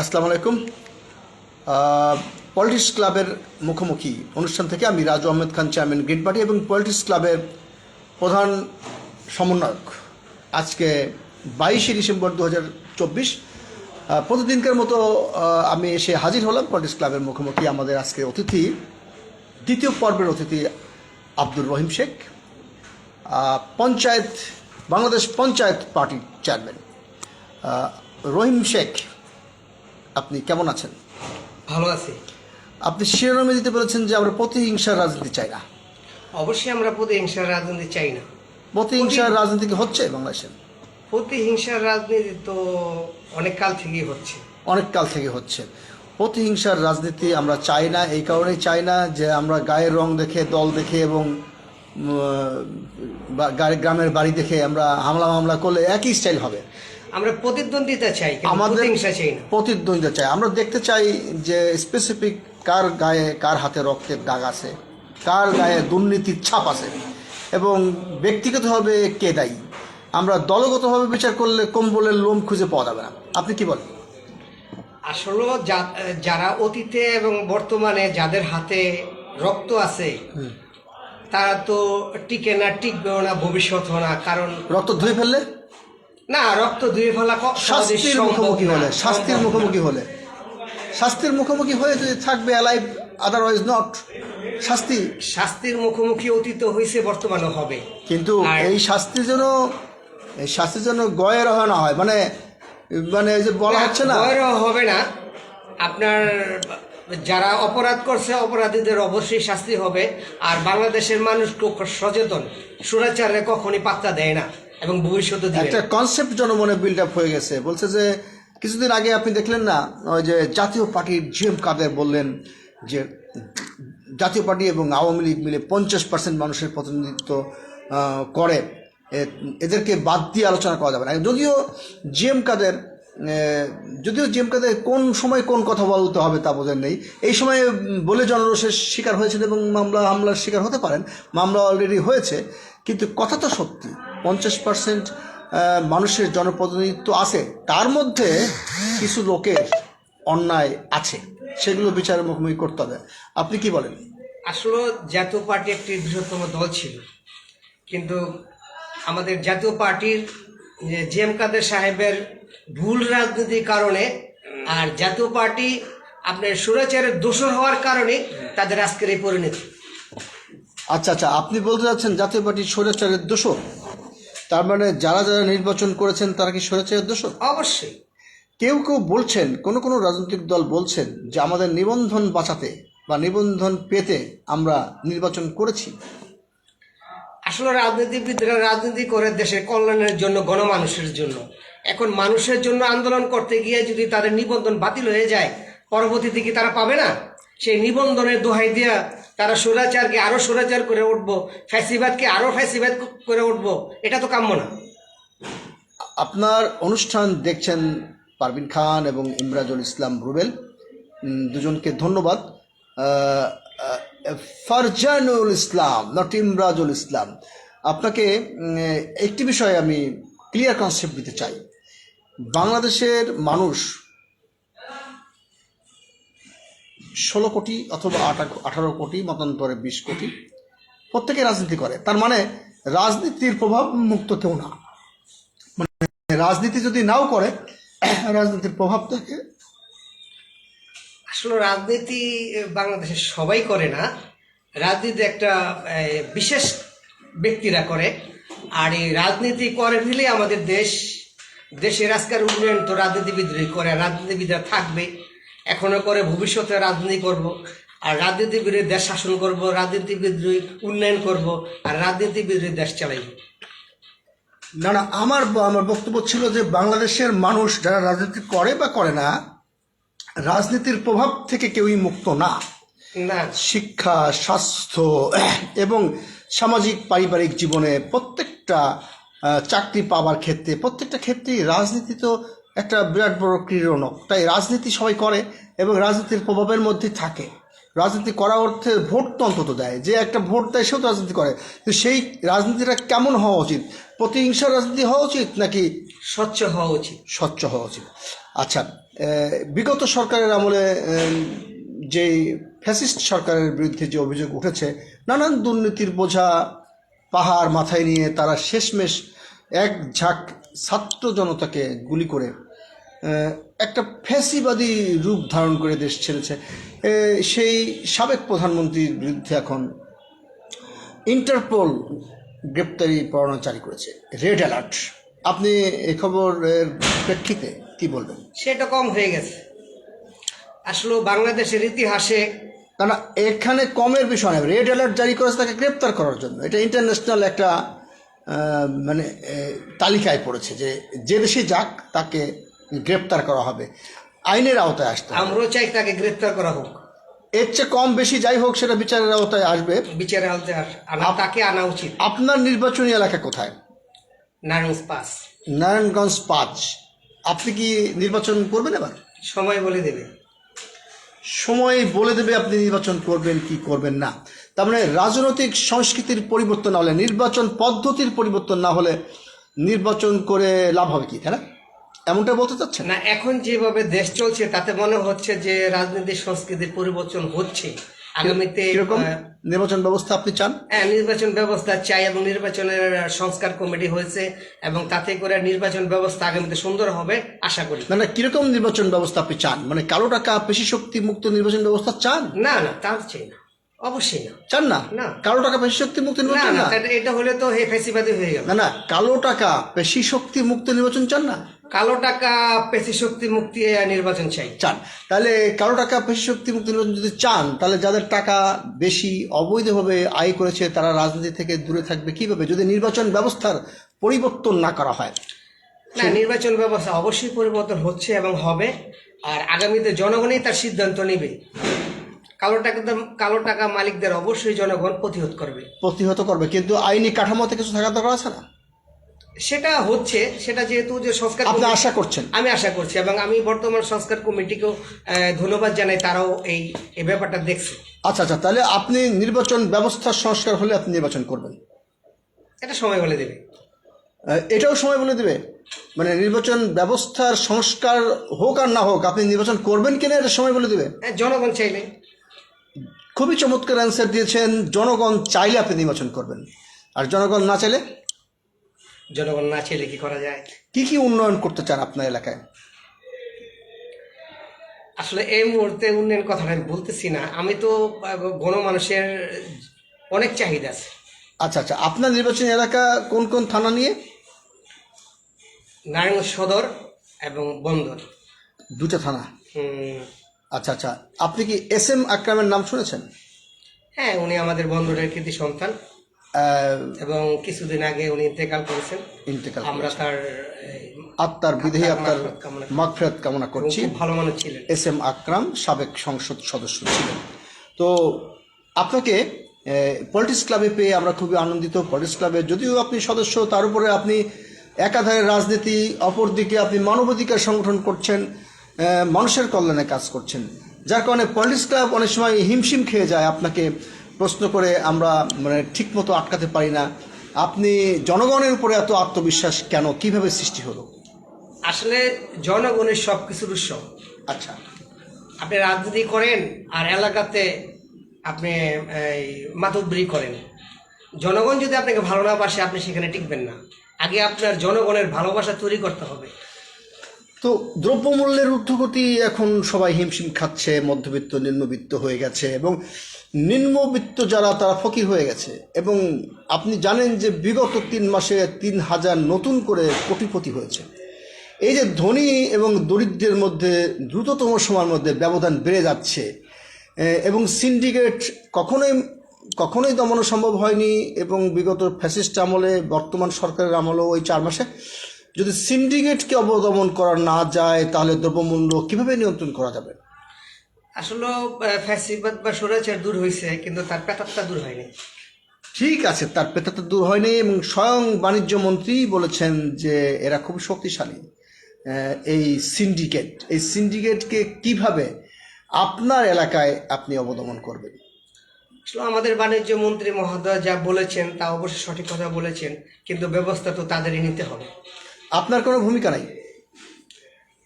আসসালামু আলাইকুম। পলিটিক্স ক্লাবের মুখোমুখি অনুষ্ঠান থেকে আমি Raju Ahmed Khan, chairman green party এবং পলিটিক্স ক্লাবের প্রধান সমন্বয়ক। আজকে বাইশে ডিসেম্বর দু হাজার চব্বিশ প্রতিদিনকার মতো আমি এসে হাজির হলাম পলিটিক্স ক্লাবের মুখোমুখি আমাদের আজকে অতিথি, দ্বিতীয় পর্বের অতিথি আব্দুর রহিম শেখ পঞ্চায়েত, বাংলাদেশ পঞ্চায়েত পার্টির চেয়ারম্যান রহিম শেখ। আপনি কেমন আছেন? ভালো আছি। আপনি শিরোনামে দিতে বলেছেন যে আমরা প্রতিহিংসার রাজনীতি চাই না। অবশ্যই আমরা প্রতিহিংসার রাজনীতি চাই না। প্রতিহিংসার রাজনীতি কি হচ্ছে বাংলাদেশে? প্রতিহিংসার রাজনীতি তো অনেক কাল থেকেই হচ্ছে। অনেক কাল থেকে হচ্ছে। প্রতিহিংসার রাজনীতি আমরা চাই না এই কারণেই চাই না যে আমরা গায়ের রং দেখে দল দেখে এবং গ্রামের বাড়ি দেখে আমরা হামলা মামলা করলে একই স্টাইল হবে। আমরা প্রতিদ্বন্দ্বিতা চাই আমাদের চাই প্রতিদ্বন্দ্বিতা চাই। আমরা দেখতে চাই যে স্পেসিফিক কার গায়ে কার হাতে রক্তের দাগ আছে কার গায়ে দুর্নীতির ছাপ আছে এবং ব্যক্তিগতভাবে কে দায়ী। আমরা দলগতভাবে বিচার করলে কম্বলের লোম খুঁজে পাওয়া যাবে না। আপনি কি বলেন? আসলে যারা অতীতে এবং বর্তমানে যাদের হাতে রক্ত আছে তারা তো টিকে না টিকবেও না ভবিষ্যৎ না কারণ রক্ত ধুয়ে ফেললে? না রক্ত ধুয়ে ফেলা শাস্তির মুখোমুখি হলে শাস্তির মুখোমুখি হলে। শাস্তির মুখোমুখি হয়ে যদি থাকবে অ্যালাইভ আদারওয়াইজ নট শাস্তি? শাস্তির মুখোমুখি অতীত হয়েছে বর্তমানে হবে। কিন্তু এই শাস্তির জন্য এই শাস্তি যেন গয়ের হয় না হয় মানে মানে এই যে বলা হচ্ছে না। ভয়েরও হবে না। আপনার যারা অপরাধ করছে অপরাধীদের অবশ্যই শাস্তি হবে। আর বাংলাদেশের মানুষ খুব সচেতন। সুরাচারে কখনই পাত্তা দেয় না এবং ভবিষ্যতে একটা কনসেপ্ট জনমনে বিল্ড আপ হয়ে গেছে। বলছে যে কিছুদিন আগে আপনি দেখলেন না ওই যে জাতীয় পার্টির জিএম কাদের বললেন যে জাতীয় পার্টি এবং আওয়ামী লীগ মিলে পঞ্চাশ পার্সেন্ট মানুষের প্রতিনিধিত্ব করে। এদেরকে বাদ দিয়ে আলোচনা করা যাবে না। যদিও জিএম কাদের আহ, যদিও জিএম কাদের কোন সময় কোন কথা বলতে হবে তা বোঝেন নেই। এই সময়ে বলে জনরোষের শিকার হয়েছেন এবং মামলা, হামলার শিকার হতে পারেন। মামলা অলরেডি হয়েছে, কিন্তু কথা তো সত্যি। পঞ্চাশ পার্সেন্ট মানুষের জনপ্রতিনিধিত্ব আছে। তার মধ্যে কিছু লোকের অন্যায় আছে। সেগুলো বিচারের মুখোমুখি করতে হবে। আপনি কি বলেন? আসলে জাতীয় পার্টি একটি বৃহত্তম দল ছিল। কিন্তু আমাদের জাতীয় পার্টির যে জি এম কাদের সাহেবের ভুল রাজনীতির কারণে আর জাতীয় পার্টি আপনার সুরাচারের দোষর হওয়ার কারণে তাদের আজকের এই পরিণতি। আচ্ছা আচ্ছা আপনি বলতে চাচ্ছেন জাতীয় পার্টির স্বৈরাচারের দোষর? তার মানে যারা যারা নির্বাচন করেছেন তারা কি স্বৈরাচারের দোষর? অবশ্যই। কেউ কেউ বলছেন কোনো কোনো রাজনৈতিক দল বলছেন যে আমাদের নিবন্ধন বাঁচাতে বা নিবন্ধন পেতে আমরা নির্বাচন করেছি। আসলে রাজনীতিবিদরা রাজনীতি করে দেশের কল্যাণের জন্য, গণমানুষের জন্য। এখন মানুষের জন্য আন্দোলন করতে গিয়ে যদি তাদের নিবন্ধন বাতিল হয়ে যায়, পরবর্তীতে কি তারা পাবে না? সেই নিবন্ধনের দোহাই দিয়া তারা সুরাচারকে আরও সুরাচার করে উঠবো, ফ্যাসিবাদকে আরও ফ্যাসিবাদ করে উঠবো, এটা তো কাম্য না। আপনার অনুষ্ঠান দেখছেন পারভিন খান এবং ইমরাজুল ইসলাম রুবেল। দুজনকে ধন্যবাদ। ফারজানুল ইসলাম, নট ইমরাজুল ইসলাম। আপনাকে একটি বিষয়ে আমি ক্লিয়ার কনসেপ্ট দিতে চাই। বাংলাদেশের মানুষ ষোলো কোটি অথবা আঠারো কোটি, মতান্তরে বিশ কোটি প্রত্যেকে রাজনীতি করে। তার মানে রাজনীতির প্রভাব মুক্ত কেউ না। রাজনীতি যদি নাও করে, রাজনীতির প্রভাব থাকে আসলে রাজনীতি বাংলাদেশে সবাই করে না। রাজনীতি একটা বিশেষ ব্যক্তিরা করে। আর এই রাজনীতি করে ফেলে আমাদের দেশ, দেশের আজকের উন্নয়ন তো রাজনীতিবিদরাই করে রাজনীতিবিদরা থাকবে। এখনও করে, ভবিষ্যতে রাজনীতি করব। আর রাজনীতিবিদের দেশ শাসন করব, রাজনীতিবিদরাই উন্নয়ন করব, আর রাজনীতিবিদরাই দেশ চালাইব না না, আমার আমার বক্তব্য ছিল যে বাংলাদেশের মানুষ যারা রাজনীতি করে বা করে না রাজনীতির প্রভাব থেকে কেউই মুক্ত না। শিক্ষা স্বাস্থ্য এবং সামাজিক পারিবারিক জীবনে প্রত্যেকটা চাকরি পাওয়ার ক্ষেত্রে প্রত্যেকটা ক্ষেত্রেই রাজনীতি তো একটা বিরাট বড় ক্রীড়নক। তাই রাজনীতি সবাই করে এবং রাজনীতির প্রভাবের মধ্যে থাকে। রাজনীতি করা অর্থে ভোট তো অন্তত দেয়। যে একটা ভোট দেয় সেও তো রাজনীতি করে। তো সেই রাজনীতিটা কেমন হওয়া উচিত? প্রতিহিংসার রাজনীতি হওয়া উচিত নাকি স্বচ্ছ হওয়া উচিত? স্বচ্ছ হওয়া উচিত? আচ্ছা বিগত সরকারের আমলে যেই ফ্যাসিস্ট সরকারের বিরুদ্ধে যে অভিযোগ উঠেছে, নানান দুর্নীতির বোঝা পাহাড় মাথায় নিয়ে তারা শেষমেশ এক ঝাঁক ছাত্র জনতাকে গুলি করে একটা ফ্যাসিবাদী রূপ ধারণ করে দেশ ছেড়েছে। সেই সাবেক প্রধানমন্ত্রীর বিরুদ্ধে এখন ইন্টারপোল গ্রেপ্তারি পরোয়ানা জারি করেছে, রেড অ্যালার্ট। আপনি এই খবরের প্রেক্ষিতে কি বলবেন? সেটা কম হয়ে গেছে। আসলে বাংলাদেশের ইতিহাসে না না এখানে কমের বিষয় নয় রেড অ্যালার্ট জারি করেছে তাকে গ্রেপ্তার করার জন্য। এটা ইন্টারন্যাশনাল একটা মানে তালিকায় পড়েছে যে যে দেশে যাক তাকে গ্রেপ্তার করা হবে। আইনের আওতায় আসতে আমরাও চাই তাকে গ্রেপ্তার করা হোক। এর চেয়ে কম বেশি যাই হোক সেটা বিচারের আওতায় আসবে। বিচারের আস- আনা তাকে আনা উচিত। আপনার নির্বাচনী এলাকা কোথায়? নারায়ণগঞ্জ পাঁচ আপনি কি নির্বাচন করবেন এবার? সময় বলে দেবে। সময় বলে দেবে আপনি নির্বাচন করবেন কি করবেন না। তার মানে রাজনৈতিক সংস্কৃতির পরিবর্তন না হলে নির্বাচন পদ্ধতির পরিবর্তন না হলে নির্বাচন করে লাভ হবে কি তাই না? এমনটা বলতে চাচ্ছেন? না এখন যেভাবে দেশ চলছে তাতে মনে হচ্ছে যে রাজনীতির সংস্কৃতির পরিবর্তন হচ্ছে। আগামীতে কীরকম নির্বাচন ব্যবস্থা আপনি চান? হ্যাঁ, নির্বাচন ব্যবস্থা চাই এবং নির্বাচনের সংস্কার কমিটি হয়েছে এবং তাতে করে নির্বাচন ব্যবস্থা আগামীতে সুন্দর হবে আশা করি। না না কীরকম নির্বাচন ব্যবস্থা আপনি চান? মানে কালো টাকা পেশি শক্তি মুক্ত নির্বাচন ব্যবস্থা চান? না না তা চাই না। অবশ্যই না। চান না? না। কালো টাকা পেশি শক্তি মুক্ত নির্বাচন না না এটা হলে তো হে ফেসিবাদী হয়ে গেল। না না কালো টাকা পেশি শক্তি মুক্ত নির্বাচন চান না? কালো টাকা পেশি শক্তি মুক্তি নির্বাচন চাই। চান। তাহলে কালো টাকা পেশি শক্তি মুক্ত নির্বাচন যদি চান তাহলে যাদের টাকা বেশি অবৈধভাবে আয় করেছে তারা রাজনীতি থেকে দূরে থাকবে কীভাবে? যদি নির্বাচন ব্যবস্থার পরিবর্তন না করা হয়। না নির্বাচন ব্যবস্থা অবশ্যই পরিবর্তন হচ্ছে এবং হবে আর আগামীতে জনগণই তার সিদ্ধান্ত নেবে। কালো টাকা কালো টাকা মালিকদের অবশ্যই জনগণ প্রতিহত করবে। প্রতিহত করবে কিন্তু আইনি কাঠামোতে কিছু থাকার দরকার আছে না? সেটা হচ্ছে সেটা যেহেতু যে সংস্কার আপনি আশা করছেন? আমি আশা করছি এবং আমি বর্তমান সংস্কার কমিটিকেও ধন্যবাদ জানাই তারাও এই এই ব্যাপারটা দেখছে। আচ্ছা আচ্ছা তাহলে আপনি নির্বাচন ব্যবস্থার সংস্কার হলে আপনি নির্বাচন করবেন। এটা সময় বলে দেবে। এটাও সময় বলে দেবে? মানে নির্বাচন ব্যবস্থার সংস্কার হোক আর না হোক আপনি নির্বাচন করবেন কিনা এটা সময় বলে দেবে? হ্যাঁ, জনগণ চাইলে। খুবই চমৎকার অ্যান্সার দিয়েছেন জনগণ চাইলে আপনি নির্বাচন করবেন। আর জনগণ না চাইলে? জনগণ না চাইলে কি করা যায়? কি কি উন্নয়ন করতে চান আপনার এলাকায়? আসলে এই মুহূর্তে উন্নয়ন কথাটা আমি বলতেছি না। আমি তো গণমানুষের অনেক চাহিদা আছে। আচ্ছা আচ্ছা। আপনার নির্বাচনী এলাকা কোন কোন থানা নিয়ে? নারায়ণগঞ্জ সদর এবং বন্দর। দুটো থানা। আচ্ছা আচ্ছা। আপনি কি এস এম আকরামের নাম শুনেছেন? হ্যাঁ উনি আমাদের বন্দরের কৃতি সন্তান। এবং কিছুদিন আগে উনি ইন্তেকাল করেছেন। ইন্তেকাল আমরা তার আত্মার বিদেহী আত্মার মাগফিরাত কামনা করি। করছি। ভালো মানুষ ছিলেন। এস এম আকরাম সাবেক সংসদ সদস্য ছিলেন। তো আপনাকে পলিটিক্স ক্লাবে পেয়ে আমরা খুবই আনন্দিত। পলিটিক্স ক্লাবে যদিও আপনি সদস্য তার উপরে আপনি একাধারে রাজনীতি অপরদিকে আপনি মানবাধিকার সংগঠন করছেন। মানুষের কল্যাণে কাজ করছেন। যার কারণে পলিটিক্স ক্লাব অনেক সময় হিমশিম খেয়ে যায় আপনাকে প্রশ্ন করে আমরা মানে ঠিকমতো আটকাতে পারি না। আপনি জনগণের উপরে এত আত্মবিশ্বাস কেন? কীভাবে সৃষ্টি হলো? আসলে জনগণের সব কিছুর উৎস আচ্ছা। আপনি রাজনীতি করেন আর এলাকাতে আপনি মাতব্বরি করেন। জনগণ যদি আপনাকে ভালো না বাসে আপনি সেখানে টিকবেন না। আগে আপনার জনগণের ভালোবাসা তৈরি করতে হবে। তো দ্রব্যমূল্যের ঊর্ধ্বগতি এখন সবাই হিমশিম খাচ্ছে, মধ্যবিত্ত, নিম্নবিত্ত হয়ে গেছে এবং নিম্নবিত্ত যারা, তারা ফকির হয়ে গেছে। এবং আপনি জানেন যে বিগত তিন মাসে তিন হাজার নতুন করে কোটিপতি হয়েছে। এই যে ধনী এবং দরিদ্রের মধ্যে দ্রুততম সময়ের মধ্যে ব্যবধান বেড়ে যাচ্ছে এবং সিন্ডিকেট কখনোই কখনোই দমানো সম্ভব হয়নি এবং বিগত ফ্যাসিস্ট আমলে, বর্তমান সরকারের আমলেও ওই চার মাসে যদি সিন্ডিকেটকে অবদমন করা না যায় তাহলে দ্রব্যমূল্য কীভাবে নিয়ন্ত্রণ করা যাবে? আসলে ফ্যাসিবাদ বা স্বৈরাচার দূর হয়েছে কিন্তু তার পেতারটা দূর হয়নি। ঠিক আছে তার পেতা তো দূর হয়নি এবং স্বয়ং বাণিজ্য মন্ত্রী বলেছেন যে এরা খুব শক্তিশালী। এই সিন্ডিকেট এই সিন্ডিকেটকে কীভাবে আপনার এলাকায় আপনি অবদমন করবেন? আসলে আমাদের বাণিজ্য মন্ত্রী মহোদয় যা বলেছেন তা অবশ্যই সঠিক কথা বলেছেন কিন্তু ব্যবস্থা তো তাদেরই নিতে হবে। আপনার কোনো ভূমিকা নাই?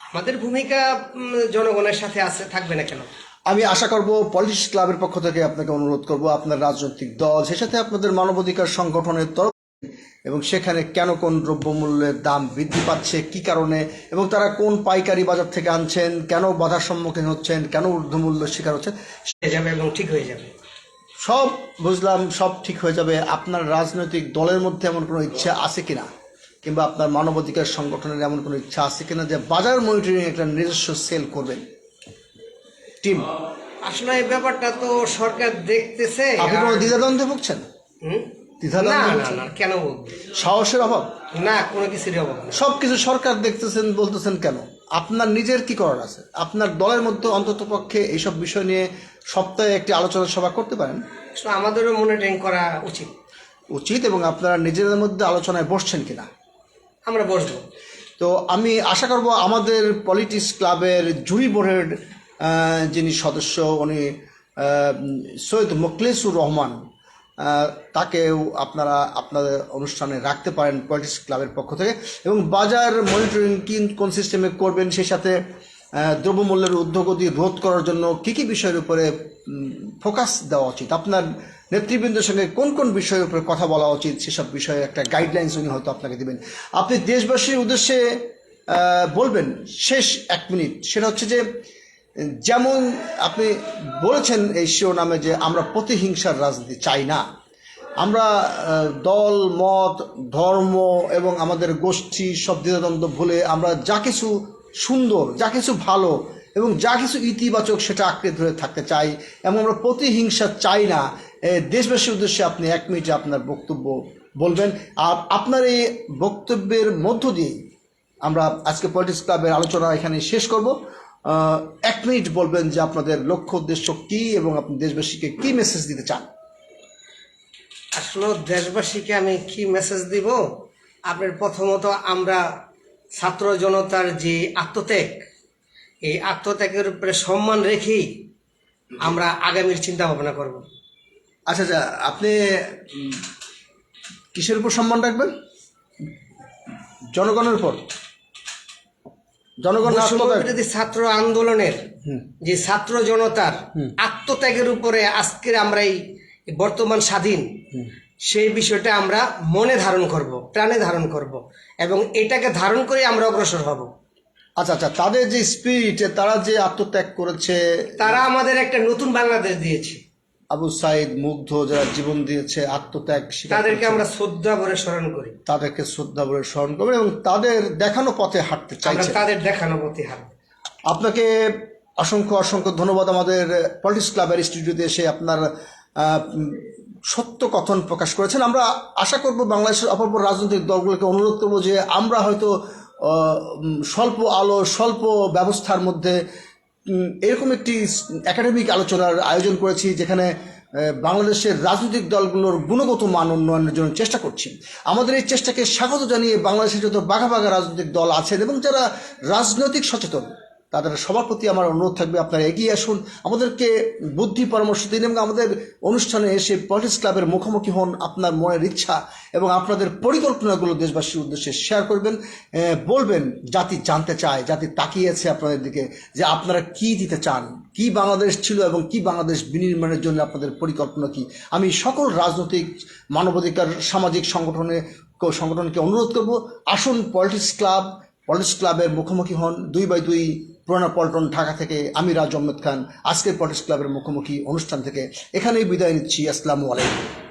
আমাদের ভূমিকা জনগণের সাথে আছে থাকবে না কেন? আমি আশা করব পলিটিক্স ক্লাবের পক্ষ থেকে আপনাকে অনুরোধ করব আপনার রাজনৈতিক দল সে সাথে আপনাদের মানবাধিকার সংগঠনের তরফ এবং সেখানে কেন কোন দ্রব্যমূল্যের দাম বৃদ্ধি পাচ্ছে কি কারণে এবং তারা কোন পাইকারি বাজার থেকে আনছেন কেন বাধার সম্মুখীন হচ্ছেন কেন ঊর্ধ্বমূল্য শিকার হচ্ছেন হয়ে যাবে এবং ঠিক হয়ে যাবে। সব বুঝলাম সব ঠিক হয়ে যাবে। আপনার রাজনৈতিক দলের মধ্যে এমন কোনো ইচ্ছা আছে কিনা? কিংবা আপনার মানবাধিকার সংগঠনের এমন কোনো ইচ্ছা আছে কিনা যে বাজার মনিটরিং একটা নিজস্ব সেল করবেন টিম আসলে এই ব্যাপারটা তো সরকার দেখতেছে। আপনি কোনো দ্বিধাদ্বন্দ্বে ভুগছেন? কেন সাহসের অভাব? না কোনো কিছুরই অভাব সব কিছু সরকার দেখতেছেন বলতেছেন কেন? আপনার নিজের কি করার আছে? আপনার দলের মধ্যে অন্তত পক্ষে এইসব বিষয় নিয়ে সপ্তাহে একটি আলোচনা সভা করতে পারেন? আমাদেরও মনিটরিং করা উচিত। উচিত এবং আপনারা নিজেদের মধ্যে আলোচনায় বসছেন কিনা? আমরা বসবো। তো আমি আশা করব আমাদের পলিটিক্স ক্লাবের জুরি বোর্ডের যিনি সদস্য, উনি সৈয়দ মোকলেসুর রহমান তাকেও আপনারা আপনাদের অনুষ্ঠানে রাখতে পারেন পলিটিক্স ক্লাবের পক্ষ থেকে। এবং বাজার মনিটরিং কি কোন সিস্টেমে করবেন, সেই সাথে দ্রব্যমূল্যের ঊর্ধ্বগতি রোধ করার জন্য কী কী বিষয়ের উপরে ফোকাস দেওয়া উচিত? আপনার নেতৃবৃন্দের সঙ্গে কোন কোন বিষয়ের উপরে কথা বলা উচিত, সেসব বিষয়ে একটা গাইডলাইন্স উনি হয়তো আপনাকে দেবেন। আপনি দেশবাসীর উদ্দেশ্যে বলবেন শেষ এক মিনিট। সেটা হচ্ছে যে, যেমন আপনি বলেছেন এই শিরোনামে যে আমরা প্রতিহিংসার রাজনীতি চাই না। আমরা দল, মত, ধর্ম এবং আমাদের গোষ্ঠী, সব দ্বিধাদ্বন্দ্ব ভুলে আমরা যা কিছু সুন্দর, যা কিছু ভালো এবং যা কিছু ইতিবাচক সেটা আঁকড়ে ধরে থাকতে চাই। এবং আমরা প্রতিহিংসা চাই না। দেশবাসীর উদ্দেশ্যে আপনি এক মিনিটে আপনার বক্তব্য বলবেন। আর আপনার এই বক্তব্যের মধ্য দিয়ে আমরা আজকে পলিটিক্স ক্লাবের আলোচনা এখানে শেষ করব। এক মিনিট বলবেন যে আপনাদের লক্ষ্য উদ্দেশ্য কি এবং আপনি দেশবাসীকে কি মেসেজ দিতে চান? আসলে দেশবাসীকে আমি কি মেসেজ দিব? আপনার প্রথমত আমরা ছাত্র জনতার যে আত্মত্যাগ, এই আত্মত্যাগের উপরে সম্মান রেখেই আমরা আগামীর চিন্তা ভাবনা করব। আচ্ছা আচ্ছা আপনি কিসের উপর সম্মান রাখবেন? জনগণের উপর। জনগণের বিরোধী ছাত্র আন্দোলনের যে ছাত্র জনতার আত্মত্যাগের উপরে আজকের আমরা এই বর্তমান স্বাধীন সেই বিষয়টা আমরা মনে ধারণ করব প্রাণে ধারণ করব এবং এটাকে ধারণ করে আমরা অগ্রসর হব। আচ্ছা আচ্ছা তাদের যে স্পিরিট তারা যে আত্মত্যাগ করেছে তারা আমাদের একটা নতুন বাংলাদেশ দিয়েছে। আবু সাইদ মুগ্ধ যারা জীবন দিয়েছে আত্মত্যাগ তাদেরকে আমরা শ্রদ্ধা ভরে স্মরণ করি। তাদেরকে শ্রদ্ধা বলে স্মরণ করবেন এবং তাদের দেখানো পথে হাঁটতে চাইছে তাদের দেখানো পথে হাত আপনাকে অসংখ্য অসংখ্য ধন্যবাদ আমাদের পলিটিক্স ক্লাবের স্টুডিওতে এসে আপনার সত্য কথন প্রকাশ করেছেন। আমরা আশা করব বাংলাদেশের অপর রাজনৈতিক দলগুলোকে অনুরোধ করব যে আমরা হয়তো স্বল্প আলো স্বল্প ব্যবস্থার মধ্যে এরকম একটি একাডেমিক আলোচনার আয়োজন করেছি যেখানে বাংলাদেশের রাজনৈতিক দলগুলোর গুণগত মান উন্নয়নের জন্য চেষ্টা করছি। আমাদের এই চেষ্টাকে স্বাগত জানিয়ে বাংলাদেশের যত বাঘা বাঘা রাজনৈতিক দল আছেন এবং যারা রাজনৈতিক সচেতন তাদের সবার প্রতি আমার অনুরোধ থাকবে, আপনারা এগিয়ে আসুন। আমাদেরকে বুদ্ধি পরামর্শ দিন এবং আমাদের অনুষ্ঠানে এসে পলিটিক্স ক্লাবের মুখোমুখি হন আপনার মনের ইচ্ছা এবং আপনাদের পরিকল্পনাগুলো দেশবাসীর উদ্দেশ্যে শেয়ার করবেন বলবেন, জাতি জানতে চায়, জাতি তাকিয়েছে আপনাদের দিকে যে আপনারা কি দিতে চান, কি বাংলাদেশ ছিল এবং কি বাংলাদেশ বিনির্মাণের জন্য আপনাদের পরিকল্পনা কি। আমি সকল রাজনৈতিক, মানবাধিকার, সামাজিক সংগঠনে, সংগঠনকে অনুরোধ করব, আসুন পলিটিক্স ক্লাব, পলিটিক্স ক্লাবের মুখোমুখি হন, দুই বাই দুই পুরানা পল্টন ঢাকা থেকে আমি রাজ আহমেদ খান, আজকের পলিটিক্স ক্লাবের মুখোমুখি অনুষ্ঠান থেকে এখানেই বিদায় নিচ্ছি। আসসালামু আলাইকুম।